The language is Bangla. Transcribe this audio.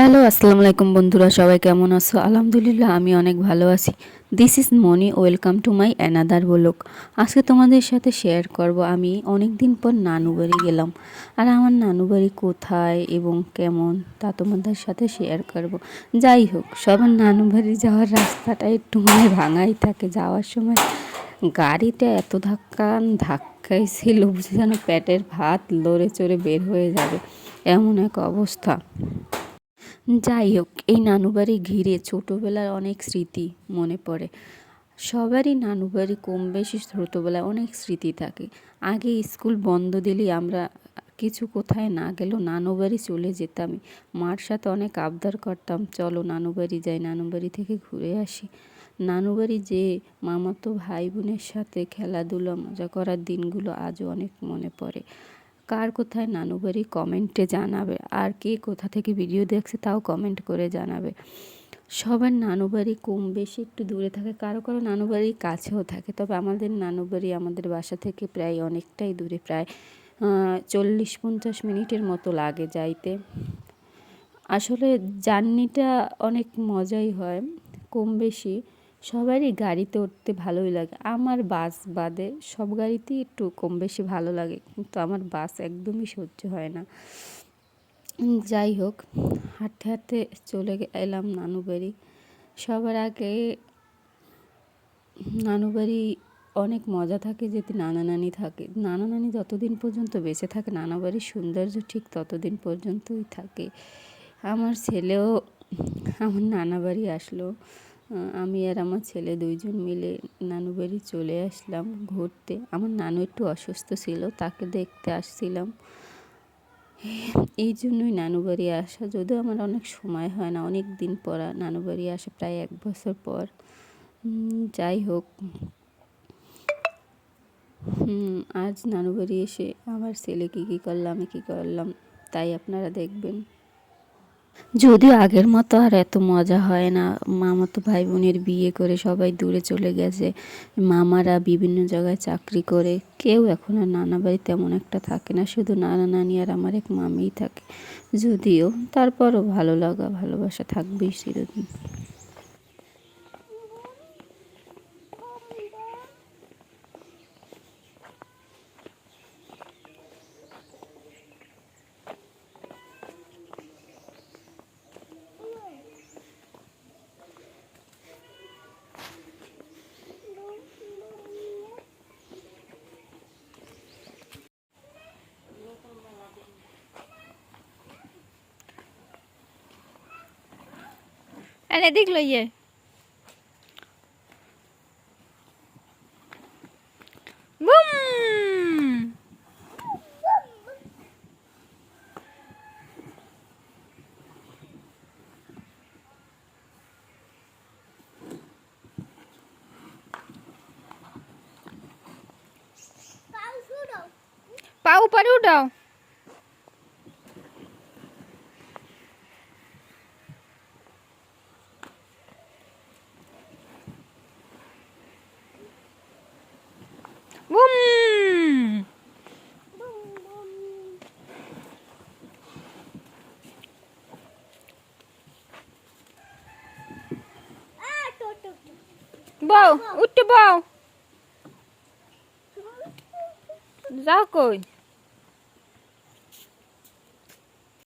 হ্যালো, আসসালামু আলাইকুম বন্ধুরা, সবাই কেমন আছো? আলহামদুলিল্লাহ, আমি অনেক ভালো আছি। This is Moni welcome to my another blog আজকে তোমাদের সাথে শেয়ার করব আমি অনেক দিন পর নানু বাড়ি গেলাম। আর আমার নানু বাড়ি কোথায় এবং কেমন তা তোমাদের সাথে শেয়ার করব। যাই হোক, সবার নানু বাড়ি যাওয়ার রাস্তাটা একটু মানে ভাঙাই থাকে। যাওয়ার সময় গাড়িটা এত ধাক্কা ধাক্কাই ছিল, বুঝে যেন পেটের ভাত লড়ে চড়ে বের হয়ে যাবে। এমন এক অবস্থা। যাই হোক এই নানুবাড়ি ঘিরে ছোটোবেলার অনেক স্মৃতি মনে পড়ে। সবারই নানু বাড়ি কম বেশি ছোটোবেলায় অনেক স্মৃতি থাকে। আগে স্কুল বন্ধ দিলেই আমরা কিছু কোথায় না গেলেও নানুবাড়ি চলে যেতাম মার সাথে অনেক আবদার করতাম, চলো নানুবাড়ি যাই নানুবাড়ি থেকে ঘুরে আসি। নানুবাড়ি যে মামাতো ভাই বোনের সাথে খেলাধুলো, মজা করার দিনগুলো আজও অনেক মনে পড়ে। কার কোথায় নানু কমেন্টে জানাবে? আর কে কোথা থেকে ভিডিও দেখছে তাও কমেন্ট করে জানাবে। সবার নানু কম বেশি একটু দূরে থাকে, কারও কারও নানু কাছেও থাকে। তবে আমাদের নানু আমাদের বাসা থেকে প্রায় অনেকটাই দূরে, প্রায় চল্লিশ পঞ্চাশ মিনিটের মতো লাগে যাইতে। আসলে জার্নিটা অনেক মজাই হয়, কম বেশি। সবারই গাড়িতে উঠতে ভালোই লাগে। আমার বাস বাদে সব গাড়িতেই একটু কম বেশি ভালো লাগে। কিন্তু আমার বাস একদমই সহ্য হয় না। যাই হোক, হাঁটতে হাঁটতে চলে এলাম নানু বাড়ি সবার আগে নানু বাড়ি অনেক মজা থাকে যেতে নানা নানি থাকে। নানা নানি যতদিন পর্যন্ত বেঁচে থাকে, নানা বাড়ির সৌন্দর্য ঠিক ততদিন পর্যন্তই থাকে। আমার ছেলেও আমার নানা বাড়ি আসলো। আমি আর আমার ছেলে দুইজন মিলে নানু বাড়ি চলে আসলাম ঘুরতে। আমার নানু একটু অসুস্থ ছিল, তাকে দেখতে আসছিলাম। এই জন্যই নানু বাড়ি আসা, যদিও আমার অনেক সময় হয় না, অনেক দিন পর নানু বাড়ি আসা, প্রায় এক বছর পর। যাই হোক। আজ নানু বাড়ি এসে আমার ছেলে কী কী করলাম, আমি কী করলাম, তাই আপনারা দেখবেন। যদিও আগের মতো আর এত মজা হয় না। মামা তো ভাই বোনের বিয়ে করে সবাই দূরে চলে গেছে। মামারা বিভিন্ন জায়গায় চাকরি করে। কেউ এখন আর নানা বাড়ি তেমন একটা থাকে না। শুধু নানা নানি আর আমার এক মামিই থাকে। যদিও তারপরও ভালো লাগা, ভালোবাসা থাকবেই চিরদিন। Olha, diga o aí. Bum! Pau para o dão. Dão. Бум! Бау, уйте бау. Закон.